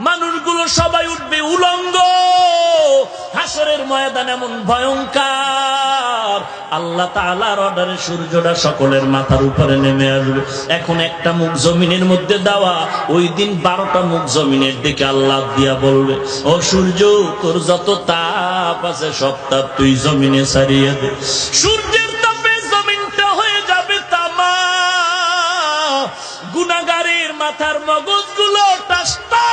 মানুষগুলো সবাই উঠবে উলঙ্গ। হাসরের ময়দান এমন ভয়ঙ্কর। আল্লাহ তাআলার অর্ডারে সূর্যটা সকলের মাথার উপরে নেমে আসবে। এখন একটা মুখ জমিনের মধ্যে দেওয়া, ওই দিন বারোটা মুখ জমিনের দিকে আল্লাহ দিয়া বলবে, ও সূর্য, তোর যত তাপ আছে সব তাপ তুই জমিনে ছাড়িয়ে দে। সূর্যের তাপে জমিনটা হয়ে যাবে তামা। গুনাগারের মাথার মগজগুলো টাস টাস করে ফেটে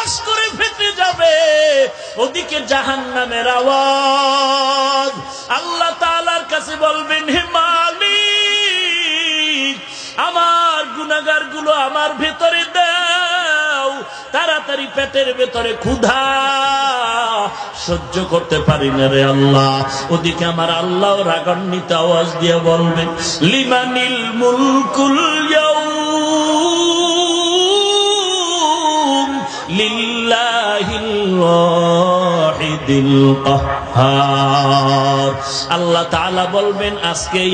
যাবে ওদিকে জাহান নামের আওয়াজ। আল্লাহ তাআলার কাছে বলবেন, হে মালিক, আমার গুনাগারগুলো আমার ভেতরে দাও। তাড়াতাড়ি পেটের ভেতরে ক্ষুধা সহ্য করতে পারি না রে আল্লাহ। ওদিকে আমার আল্লাহ রাগান্বিত আওয়াজ দিয়ে বলবেন, লিমানিল মুলকুল কাহ্হার আল্লাহ বলবেন, আজকে এই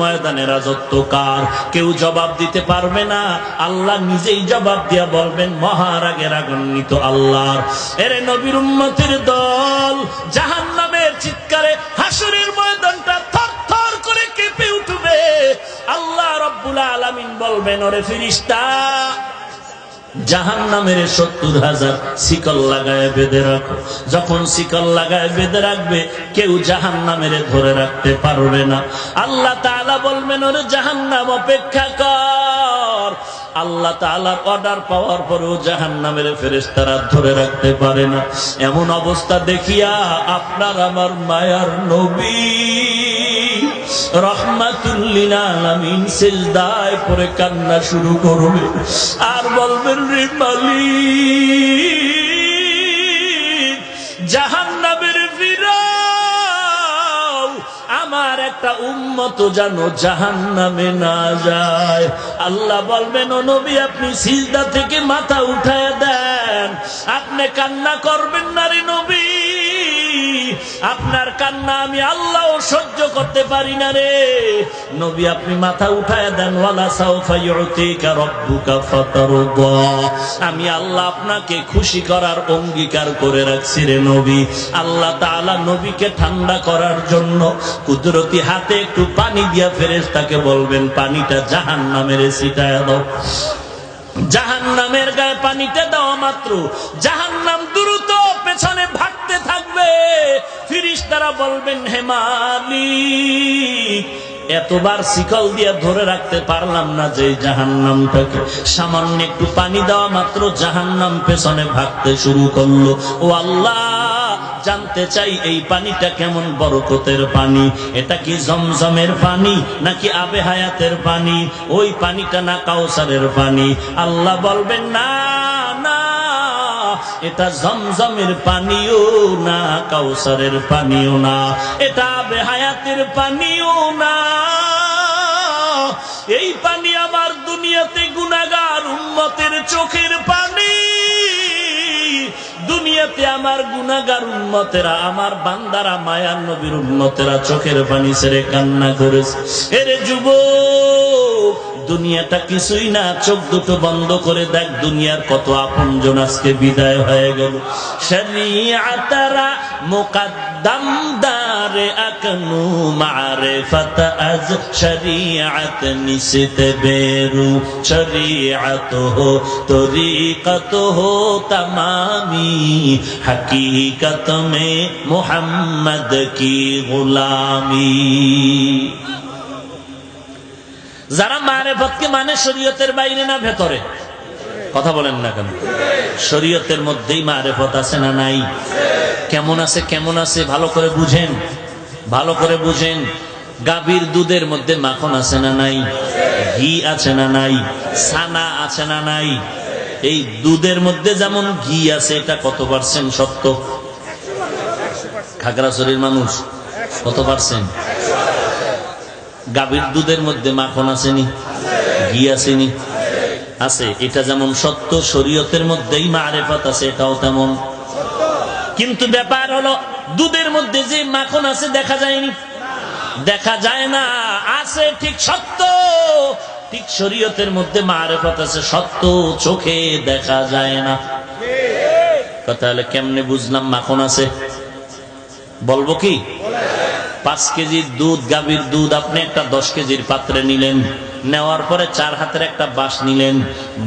ময়দানে রাজত্ব কার? কেউ জবাব দিতে পারবে না। আল্লাহ নিজেই জবাব দিয়া বলবেন মহারাগে রাগান্বিত আল্লাহর। এরে নবীর দল চিৎকারে হাসরের ময়দানটা থর থর করে কেঁপে উঠবে। আল্লাহ রব্বুল আলামিন বলবেন, ওরে ফিরিস্তা জাহান নামের সত্তর হাজার শিকল লাগায় বেঁধে রাখো। যখন শিকল লাগায় বেঁধে রাখবে, কেউ জাহান নামের ধরে রাখতে পারবে না। আল্লাহ তাআলা বলবেন, ওরে জাহান নাম অপেক্ষা কর। আল্লাহ তাআলার অর্ডার পাওয়ার পরেও জাহান নামের ফেরেস্তারা ধরে রাখতে পারে না। এমন অবস্থা দেখিয়া আপনার আমার মায়ার নবী সেজদায় পরে কান্না শুরু করবে। আর বলবেন আমার একটা উম্মত জানো জাহান্নামে না যায়। আল্লাহ বলবেন, ও নবী, আপনি সিজদা থেকে মাথা উঠায় দেন। আপনি কান্না করবেন না রে নবী আপনার কান্না আমি আল্লাহ সহ্য করতে পারি না রে। নবী, আপনি মাথা উঠায় দেন আমি আল্লাহ আপনাকে খুশি করার অঙ্গীকার করে রাখছি রে নবী। আল্লাহ তাআলা নবীকে ঠান্ডা করার জন্য কুদরতি হাতে একটু পানি দিয়া ফেরেস তাকে বলবেন, পানিটা জাহান জাহান্নামের ছিটায় দাও। জাহান নামের গায়ে পানিতে দেওয়া মাত্র। জাহান নাম দ্রুত পেছনে ভাগতে থাকবে। ফিরিস তারা বলবেন হেমালি এতবার শিকল দিয়ে ধরে রাখতে পারলাম না যে জাহান নামটাকে সামান্য একটু পানি দেওয়া মাত্র জাহান নাম পেছনে ভাগতে শুরু করল। ও আল্লাহ, জানতে চাই এই পানিটা কেমন বরকতের পানি? এটা কি জমজমের পানি নাকি আবে হায়াতের পানি? ওই পানিটা না কাউসারের পানি? আল্লাহ বলবেন না না এটা জমজমের পানিও না, কাউসারের পানিও না, এটা বেহায়াতের পানিও না। এই পানি আমার দুনিয়াতে গুনাগার উম্মতের চোখের পানি। দুনিয়াতে আমার গুনাগার উন্মতেরা আমার বান্দারা মায়ার নবীর উন্মতেরা চোখের পানি ছেড়ে কান্না করেছে। এরে যুব দুনিয়াটা কিছুই না, চোখ দুটো বন্ধ করে দেখ দুনিয়ার কত আপন জন আজকে বিদায় হয়ে গেল। হো হকীকত মে মোহাম্মদ কি গুলামী। যারা মারেফতকে মানে শরীয়তের বাইরে না ভেতরে? কথা বলেন না কেন? শরীয়তের মধ্যেই মারেফত আছে না নাই? কেমন আছে কেমন আছে, ভালো করে বুঝেন। ভালো করে বুঝেন, গাভীর দুধের মধ্যে মাখন আছে না নাই? ঘি আছে না নাই? ছানা আছে না নাই? এই দুধের মধ্যে যেমন ঘি আছে, এটা কত পার্সেন্ট সত্য? খাগড়াছড়ির মানুষ, কত পার্সেন্ট? গাভীর দুধের মধ্যে মাখন আসেনি, ঘি আসেনি। আছে, এটা যেমন সত্য, শরীয়তের মধ্যেই মারেফত আছে, এটাও তেমন। কিন্তু ব্যাপার হলো, দুধের মধ্যে যে মাখন আছে, দেখা যায়নি। দেখা যায় না, আছে, ঠিক সত্য। ঠিক শরীয়তের মধ্যে মারেফত আছে, সত্য, চোখে দেখা যায় না। কথা হলে কেমনে বুঝলাম মাখন আছে? বলব কি? পাঁচ কেজির দুধ, গাভীর দুধ, আপনি একটা দশ কেজির পাত্রে নিলেন, নেওয়ার পরে চার হাতের একটা বাঁশ নিলেন,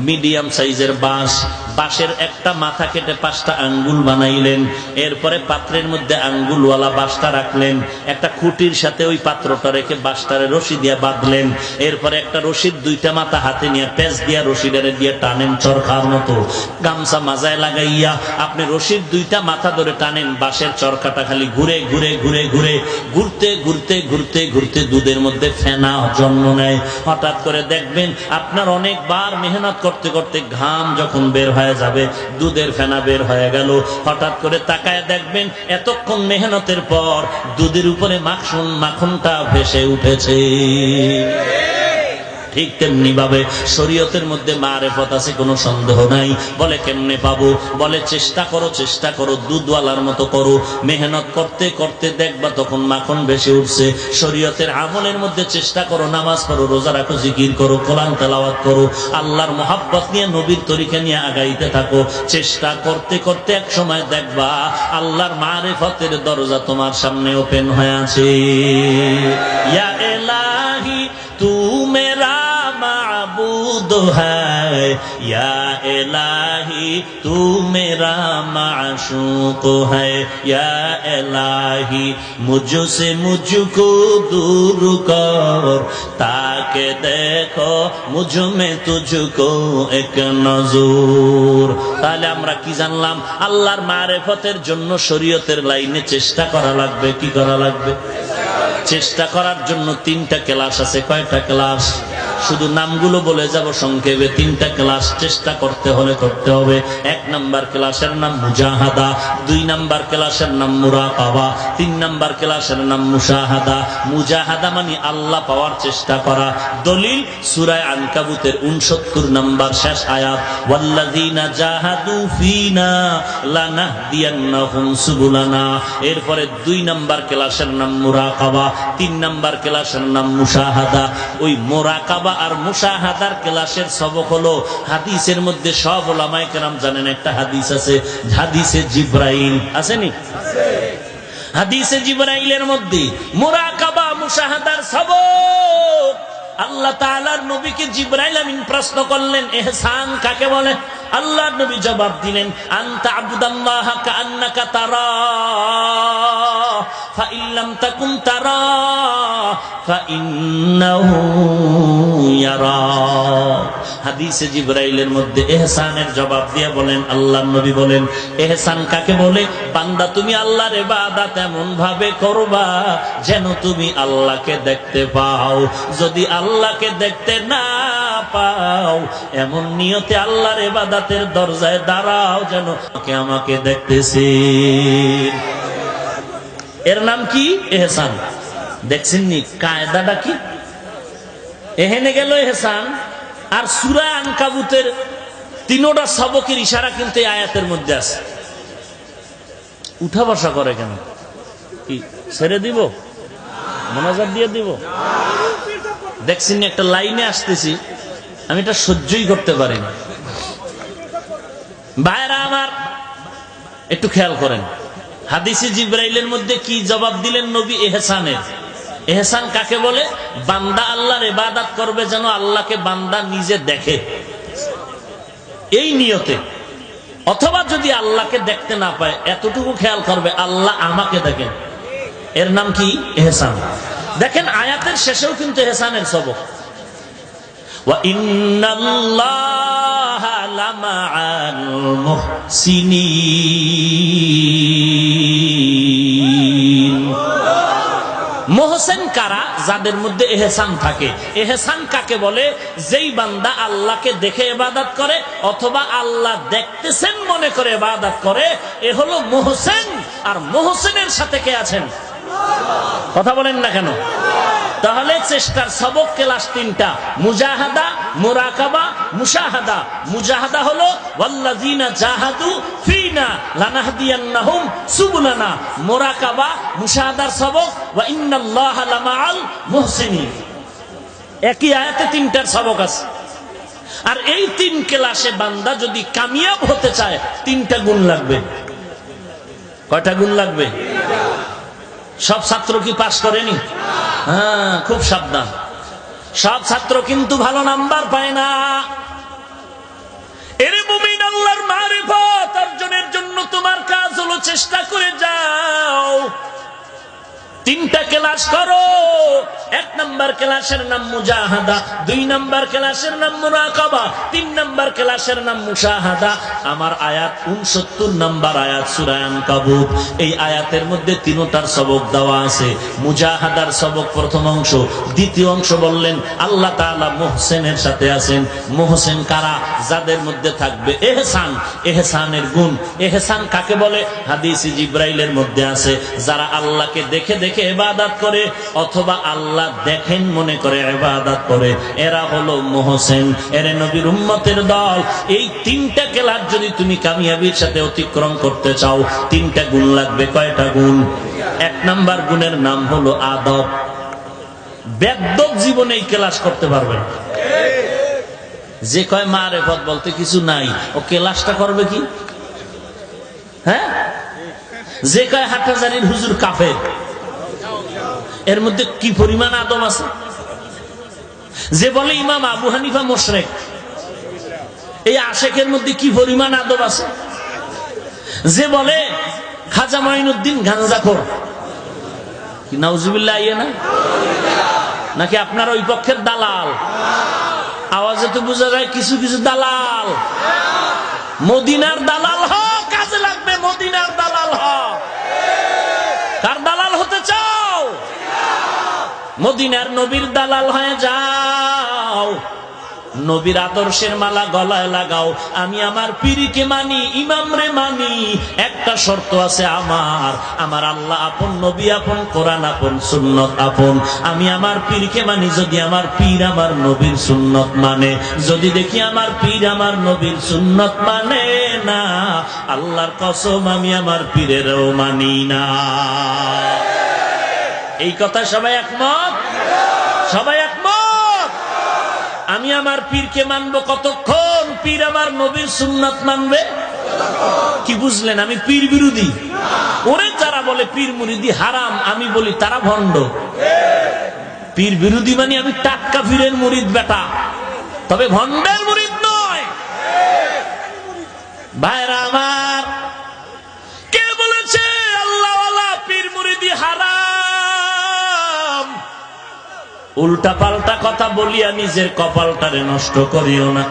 মিডিয়াম সাইজের বাঁশ বাঁশের একটা মাথা কেটে পাঁচটা আঙ্গুল বানাইলেন। এরপরে পাত্রের মধ্যে আঙ্গুলওয়ালা বাঁশটা রাখলেন। একটা খুঁটির সাথে ওই পাত্রটা রেখে বাঁশটারে রশি দিয়ে বাঁধলেন। এরপরে একটা রশির দুইটা মাথা হাতে নিয়ে পেঁচ দিয়া রশিডারে দিয়ে টানেন চরখার মতো। গামছা মাজায় লাগাইয়া আপনি রশির দুইটা মাথা ধরে টানেন, বাঁশের চরকাটা খালি ঘুরে ঘুরে ঘুরে ঘুরে। ঘুরতে ঘুরতে ঘুরতে ঘুরতে দুধের মধ্যে ফেনা জন্ম নেয়। হঠাৎ করে দেখবেন আপনার অনেকবার মেহনত করতে করতে ঘাম যখন বের হয়ে যাবে, দুধের ফেনা বের হয়ে গেল। হঠাৎ করে তাকায় দেখবেন, এতক্ষণ মেহনতের পর দুধের উপরে মাখন মাখনটা ভেসে উঠেছে। ঠিক তেমনি ভাবে শরীয়তের মধ্যে মারেফত আছে, কোনো সন্দেহ নাই। বলে কেমনে পাবো? বলে চেষ্টা করো চেষ্টা করো, দুধওয়ালার মতো করো। মেহনত করতে করতে দেখবা তখন মাখন বেশি উঠছে। শরীয়তের আমলের মধ্যে চেষ্টা করো, নামাজ পড়ো, রোজা রাখো, জিকির করো, কোরআন তেলাওয়াত করো। আল্লাহর মহাব্বত নিয়ে, নবীর তরিকা নিয়ে আগাইতে থাকো। চেষ্টা করতে করতে এক সময় দেখবা, আল্লাহর মারেফতের দরজা তোমার সামনে ওপেন হয়ে আছে। ইয়া এলাহি দোহায়, ইয়া এলাহি নজর। তাহলে আমরা কি জানলাম? আল্লাহর মারেফতের জন্য শরীয়তের লাইনে চেষ্টা করা লাগবে, কি করা লাগবে? চেষ্টা করার জন্য তিনটা ক্লাস আছে, কয়টা ক্লাস? শুধু নামগুলো বলে যাব সংক্ষেপে। তিনটা ক্লাস চেষ্টা করতে হলে করতে হবে। এক নাম্বার ক্লাসের নাম মুজাহাদা, দুই নাম্বার ক্লাসের নাম মুরাকাবা, তিন নাম্বার ক্লাসের নাম মুশাহাদা। মুজাহাদা মানে আল্লাহ পাওয়ার চেষ্টা করা। দলিল সুরায় আনকাবুতের উনসত্তর নাম্বার শেষ আয়াত এরপরে দুই নাম্বার ক্লাসের নাম মুরাকাবা, তিন নাম্বার ক্লাসের নাম মুসাহাদা ওই মোরাকাবা আর মুশাহাদার ক্লাসের সবক হলো হাদিসের মধ্যে সব ওলামায় কেরাম জানেন, একটা হাদিস আছে, হাদিসে জিব্রাইল। আসেনি? হাদিসে জিব্রাইলের মধ্যে মোরাকাবা মুশাহাদার সবক। আল্লাহ তাআলার নবীকে জিব্রাইল আমিন প্রশ্ন করলেন, এহসান কাকে বলে? আল্লাহ নবী জবাব দিলেন, আন্তা আবুদাল্লাহ কান্নাকা তারা, ফাইল্লাম তাকুন তারা, ফাইন্নাহু ইয়ারা। হাদিসে জিবরাইলের মধ্যে এহসানের জবাব দিয়ে বলেন, আল্লাহ নবী বলেন, এহসান কাকে বলে? বান্দা, তুমি আল্লাহর ইবাদত এমন ভাবে করবা যেন তুমি আল্লাহকে দেখতে পাও। যদি আল্লাহকে দেখতে না পাও। এমন নিয়তে আল্লাহর ইবাদতের দরজায় দাঁড়াও যেন আমাকে দেখতেছে এর নাম কি? এহসান। দেখছেন নি কায়দাটা কি? এহেনে গেল এহসান। আর সুরা আনকাবুতের তিনোটা সবকের ইশারা কিন্তু আয়াতের মধ্যে আছে। উঠা বসা করে কেন? কি, ছেড়ে দিব? মনোজার দিয়ে দিব? দেখছেন একটা লাইনে আসতেছি। আমি এটা সহ্যই করতে পারি না। ভাইরা আমার, একটু খেয়াল করেন। হাদিসে জিব্রাইলের মধ্যে কি জবাব দিলেন নবী এহসানের? এহসান কাকে বলে? বান্দা আল্লাহর ইবাদত করবে যেন আল্লাহকে বান্দা নিজে দেখে। এই নিয়তে। অথবা যদি আল্লাহকে দেখতে না পায়, এতটুকু খেয়াল করবে, আল্লাহ আমাকে দেখেন। এর নাম কি? এহসান। দেখেন, আয়াতের শেষেও কিন্তু এহসানের সবক। وإن الله لمع المحسنين মোহসেন কারা যাদের মধ্যে এহসান থাকে এহসান কাকে বলে যেই বান্দা আল্লাহকে দেখে এবাদাত করে অথবা আল্লাহ দেখতেছেন মনে করে এবাদাত করে এ হলো মোহসেন আর মোহসেনের সাথে কে আছেন কথা বলেন না কেন তাহলে চেষ্টার সবক ক্লাস তিনটা। মুজাহাদা, মুরাকাবা, মুশাহাদা। মুজাহাদা হলো, ওয়াল্লাযিনা জাহাদু ফিনা লানাহদিয়ান্নাহুম সুবুলানা। মুরাকাবা, মুশাহাদার সবক, ওয়া ইন্নাল্লাহা লামাআল মুহসিনিন। একই আয়াতে তিনটার সবক আছে। আর এই তিন ক্লাসে বান্দা যদি কামিয়াব হতে চায়, তিনটা গুণ লাগবে। কয়টা গুণ লাগবে? সব ছাত্র কি পাশ করেনি? হ্যাঁ খুব সাবধান। সব ছাত্র কিন্তু ভালো নাম্বার পায় না। এর মুমিন আল্লাহর মারিফত, অর্জনের জন্য তোমার কাজ হলো চেষ্টা করে যাও। তিনটা ক্লাস করো। এক নাম্বার ক্লাসের নাম মুজাহাদা, দুই নাম্বার ক্লাসের নাম মুরাকাবা, তিন নাম্বার ক্লাসের নাম মুশাহাদা। আমার আয়াত উনসত্তর নাম্বার আয়াত সুরায়ান কাবুত এই আয়াতের মধ্যে তিনটার সবক দেওয়া আছে। মুজাহাদার সবক প্রথম অংশ, দ্বিতীয় অংশ বললেন, আল্লাহ তাআলা মোহসেনের সাথে আছেন। মোহসেন কারা? যাদের মধ্যে থাকবে এহসান। এহসানের গুণ। এহসান কাকে বলে? হাদিস জিব্রাইলের মধ্যে আছে। যারা আল্লাহকে দেখে দেখে এবাদাত করে, অথবা আল্লাহ দেখেন মনে করে এবাদাত করে। এরা হলো মোহসেন, এর নবীর উম্মতের দল। এই তিনটা কেলার যদি তুমি কামিয়াবির সাথে অতিক্রম করতে চাও, তিনটা গুণ লাগবে, কয়টা গুণ? এক নাম্বার গুণের নাম হলো আদব। বেদ্যক জীবনে এই ক্লাস করতে পারবেন যে কয়, মা রেফত বলতে কিছু নাই। ও ক্লাসটা করবে কি? হ্যাঁ? যে কয়, হাটহাজারির হুজুর কাফের। এর মধ্যে কি পরিমাণ আদম আছে? যে বলে ইমাম আবু হানিফা মোশরেক, এই আশেকের মধ্যে কি পরিমাণ আদব আছে? যে বলে খাজা মাইনুদ্দিন কি, নাউজুবিল্লাহ ইয়ে না? নাকি আপনার ওই পক্ষের দালাল? আওয়াজে তো বোঝা যায় কিছু কিছু দালাল। মদিনার দালাল হ কাজে লাগবে মদিনার দালাল হ কার দালাল হতে চাও মদিনার নবীর দালাল হয়ে যাও। নবীর আদর্শের মালা গলায় লাগাও। আমি আমার পীরকে মানি ইমাম রে মানি। একটা শর্ত আছে আমার। আমার আল্লাহ আপন, নবী আপন, কোরআন আপন, সুন্নত আপন। আমি আমার পীরকে মানি যদি আমার পীর আমার নবীর সুন্নত মানে। যদি দেখি আমার পীর আমার নবীর সুন্নত মানে না। আল্লাহর কসম আমি আমার পীরেরও মানি না। এই কথা সবাই একমত? সবাই একমত? আমি আমার পীরকে মানবো কতক্ষণ? পীর আমার নবীর সুন্নাত মানবে? কি বুঝলেন? আমি পীর বিরোধী। ওরে যারা বলে পীর মুরিদি হারাম, আমি বলি তারা ভণ্ড। পীর বিরোধী মানে আমি টাটকা পীরের মুরিদ বেটা। তবে ভণ্ডের মুরিদ নয়। ভাইরা উল্টা পাল্টা কথা বলিয়া নিজের কপালটারে নষ্ট করিও না।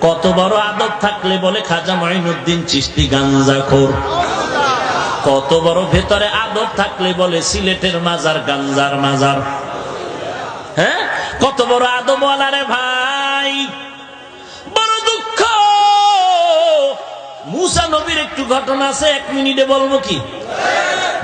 কত বড় আদব থাকলে বলে খাজা মাইনুদ্দিন চিস্তি গাঞ্জা খোর কত বড় ভেতরে আদব থাকলে বলে সিলেটের মাজার গাঞ্জার মাজার। হ্যাঁ? কত বড় আদবওয়ালা রে ভাই। বড় দুঃখ। মুসা নবীর একটু ঘটনা আছে, এক মিনিটে বলব কি?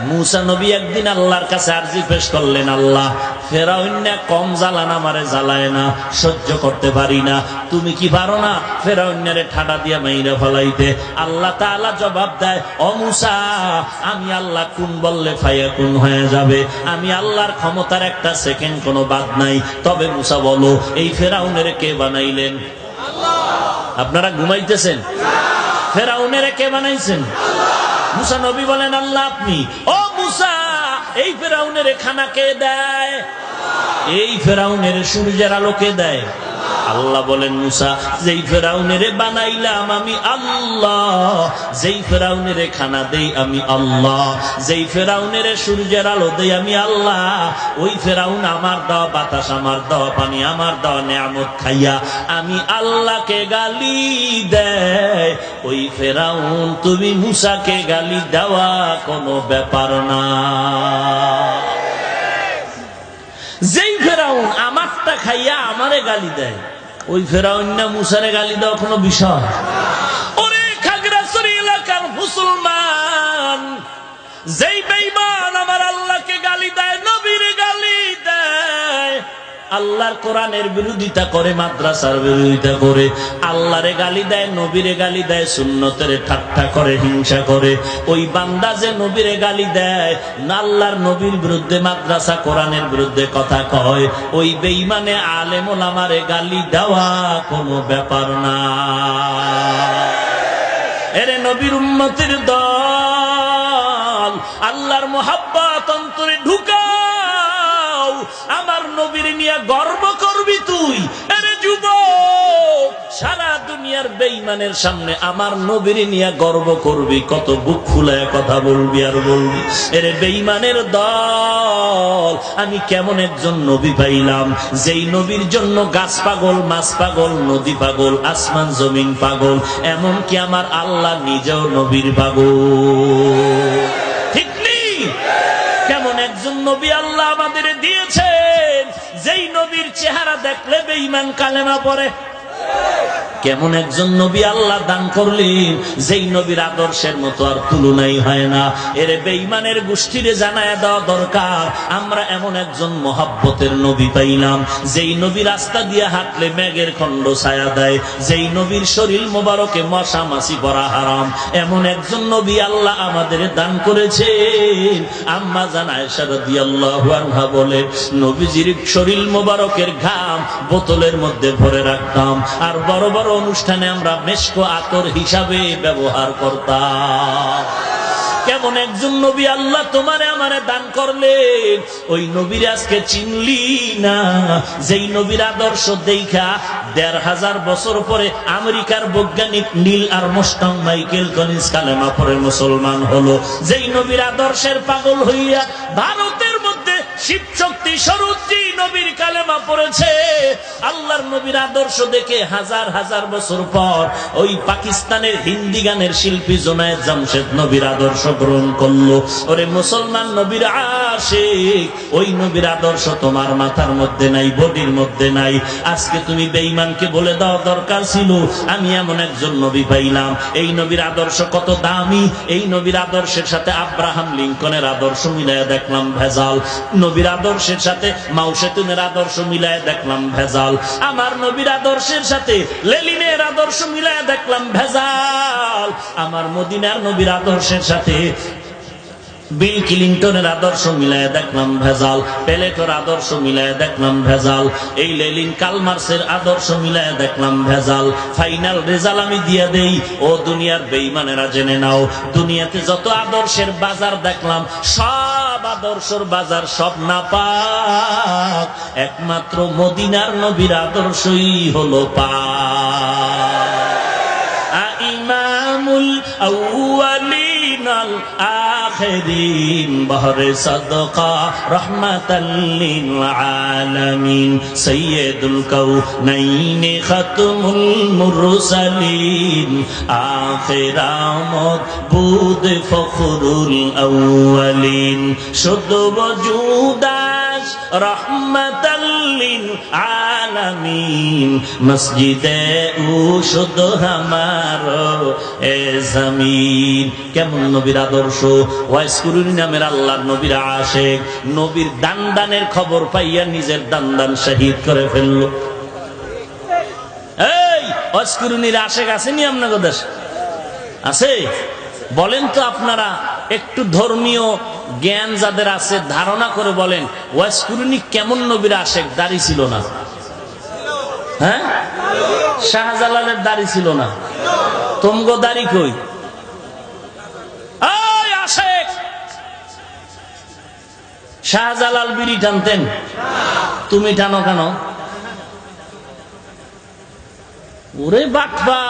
মুসা নবী একদিন আল্লাহর কাছে আরজি পেশ করলেন আল্লাহ। ফেরাউন্না কম জ্বালান, আমারে জ্বালায় না, সহ্য করতে পারি না। তুমি কি পারো না ফেরাউন্নারে ঠাডা দিয়া মাইরা ফলাইতে? আল্লাহ তাআলা জবাব দেয়, ও মুসা, আমি আল্লাহ কোন বললে ফাইয়া কোন হয়ে যাবে? আমি আল্লাহর ক্ষমতার একটা সেকেন্ড কোনো বাদ নাই। তবে মুসা বলো, এই ফেরাউনের কে বানাইলেন? আপনারা ঘুমাইতেছেন? ফেরাউনের কে বানাইছেন? মুসা নবী বলেন, আল্লাহ আপনি। ও মুসা, এই ফেরাউনের খানা কে দেয়? এই ফেরাউনের সূর্যের আলো কে দেয়। আল্লাহ বলেন, মুসা, যেই ফেরাউনের বানাইলাম আমি আল্লাহ, যেই ফেরাউনের খানা দেই আমি আল্লাহ, যেই ফেরাউনের সূর্যের আলো দেই আমি আল্লাহ, ওই ফেরাউন আমার দাও বাতাস, আমার দাও পানি, আমার দেওয়া নিয়ামত খাইয়া আমি আল্লাহকে গালি দেয়। ওই ফেরাউন, তুমি মুসাকে গালি দেওয়া কোনো ব্যাপার না। যেই ফেরাউন আমারটা খাইয়া আমারে গালি দেয়, ওই ফেরাউন না মুসারে গালি দেওয়া কোনো বিষয়? ওরে খাগড়াছড়ি এলাকার মুসলমান, যেই আল্লাহর কোরআনের বিরোধিতা করে, মাদ্রাসার বিরোধিতা করে, আল্লাহরে গালি দেয়, নবীরে গালি দেয়, সুন্নতের ঠাট্টা করে, হিংসা করে। ওই বান্দা যে নবীরে গালি দেয়, না আল্লাহর নবীর বিরুদ্ধে মাদ্রাসা, কোরআনের বিরুদ্ধে কথা কয়। ওই বেইমানে আলেম ওলামারে গালি দেওয়া কোনো ব্যাপার না। এরে নবীর উম্মতির দল, আল্লাহর মোহাব্বত অন্তরে ঢুকাও। আমার নবীর নিয়ে গর্ব করবি তুই। এরে যুব সারা দুনিয়ার বেইমানের সামনে আমার নবীর নিয়ে গর্ব করবি, কত বুক ফুলায় কথা বলবি আর বলবি। এরে বেইমানের দল, আমি কেমন একজন নবী পাইলাম, যেই নবীর জন্য গাছ পাগল, মাছ পাগল, নদী পাগল, আসমান, জমিন পাগল এমন কি আমার আল্লাহ নিজেও নবীর পাগল। ঠিক নেই? কেমন একজন নবী আল্লাহ যেই নবীর চেহারা দেখলে বেঈমান কালেমা পড়ে। কেমন একজন নবী আল্লাহ দান করলেন, যেই নবীর আদর্শের মতো আর তুলনাই হয় না। এরে বেইমানের গোষ্ঠীরে জানায় দেওয়া দরকার, আমরা এমন একজন মহাব্বতের নবী পাইলাম, যেই নবী রাস্তা দিয়ে হাঁটলে মেঘের খণ্ড ছায়া দেয়, যেই নবীর শরীর মোবারকে মশা মাসি করা হারাম। এমন একজন নবী আল্লাহ আমাদের দান করেছেন। আম্মা জানায় সারদি আল্লাহ বলে, নবীজির শরীর মোবারকের ঘাম বোতলের মধ্যে ভরে রাখতাম, আর বড় বড় অনুষ্ঠানে আমরা মেশকো আতর হিসাবে ব্যবহার করতাম। কেমন একজন নবী আল্লাহ তোমারে আমারে দান করলেন। ওই নবীর আজকে চিনলি না? যেই নবীর আদর্শ দেখা দেড় হাজার বছর পরে আমেরিকার বৈজ্ঞানিক নীল আর মোস্টাং মাইকেল কনিস কালেমা পরে মুসলমান হলো। যেই নবীর আদর্শের পাগল হইয়া ভারতের শিব শক্তি সরুদ্দি নবীর কালেমা পড়েছে। আল্লাহর নবীর আদর্শ দেখে হাজার হাজার বছর পর ওই পাকিস্তানের হিন্দি গানের শিল্পী জোনায়েদ জামশেদ নবীর আদর্শ গ্রহণ করল। ওরে মুসলমান নবীর আশিক, ওই নবীর আদর্শ তোমার মাথার মধ্যে নাই, বডির মধ্যে নাই। আজকে তুমি বেঈমানকে বলে দাও, দরকার ছিল, আমি এমন একজন নবী পাইলাম। এই নবীর আদর্শ কত দামি, এই নবীর আদর্শের সাথে আব্রাহাম লিঙ্কনের আদর্শ মিলাইয়া দেখলাম ভেজাল। নবীর আদর্শের সাথে মাউসেতুনের আদর্শ মিলায় দেখলাম ভেজাল। আমার নবীর আদর্শের সাথে লেলিনের আদর্শ মিলায় দেখলাম ভেজাল। আমার মদিনার নবীর আদর্শের সাথে বিল ক্লিন্টনের আদর্শ মিলায় দেখলাম ভেজাল। পেলেটোর আদর্শ মিলায় দেখলাম ভেজাল। এই লেলিন কালমার্সের আদর্শ মিলায় দেখলাম ভেজাল। ফাইনাল রেজাল্ট আমি দিয়ে দেই। ও দুনিয়ার বেইমানেরা জেনে নাও। দুনিয়াতে যত আদর্শের বাজার দেখলাম, সব আদর্শর বাজার সব না পাক একমাত্র মদিনার নবীর আদর্শই হলো পা ইমামুল আউয়ালিন আখিরিন, বহরে সাদকা, রাহমাতাল লিল আলামিন, সাইয়্যিদুল কাউনাইন খাতমুল মুরসালিন। আখিরামত বুদ ফখরুল আউয়ালিন। শুদ্ধ বজুদাস, রহমাতাল লিল আলামিন, মসজিদে ও শুদ্ধ আমার এ জমিন। কেমন নবীর আদর্শ? ওয়াইসকুরুনি নামের আল্লাহর নবীর আশেক। নবীর দান দানের খবর পাইয়া নিজের দান দান শহীদ করে ফেলল। এই ওয়াইসকুরুনির আশেক আসেনি আপনাদের? আছে? বলেন তো আপনারা, একটু ধর্মীয় জ্ঞান যাদের আছে, ধারণা করে বলেন ওয়াইসকুরুনি কেমন নবীর আশেক? দাড়ি ছিল না। হ্যাঁ? শাহজালালের দাড়ি ছিল না। তোমগো দাড়ি কই? শাহজালাল বিড়ি টানতেন। তুমি টানো কেন? ওরে বাটবা!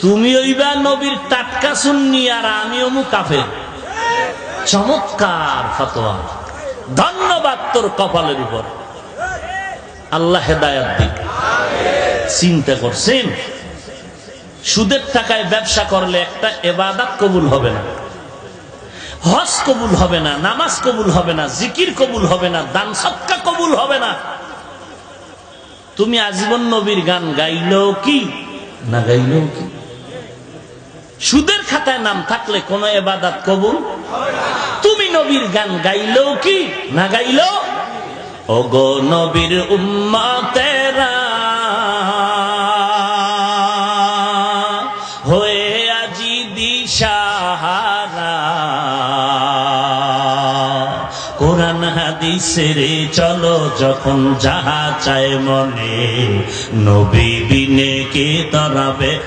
তুমি ওইবা নবীর টাটকা শুননি আর আমি অমু কাফে চমৎকার ফতোয়া। ধন্যবাদ তোর কপালের উপর। আল্লাহ হেদায়াত দিক। চিন্তা করছেন? সুদের টাকায় ব্যবসা করলে একটা এবাদাত কবুল হবে না। হজ কবুল হবে না, নামাজ কবুল হবে না, জিকির কবুল হবে না, দান সৎকা কবুল হবে না। তুমি আজীবন নবীর গান গাইলেও কি, না গাইলেও কি? সুদের খাতায় নাম থাকলে কোন এবাদাত কবুল? তুমি নবীর গান গাইলেও কি? না গাইলেও? ওগো নবীর উম্মাতেরা, হয়ে আজি দিশাহারা। চলো যখন যাহা চায় মনে, নবী বিনে কে তরাবে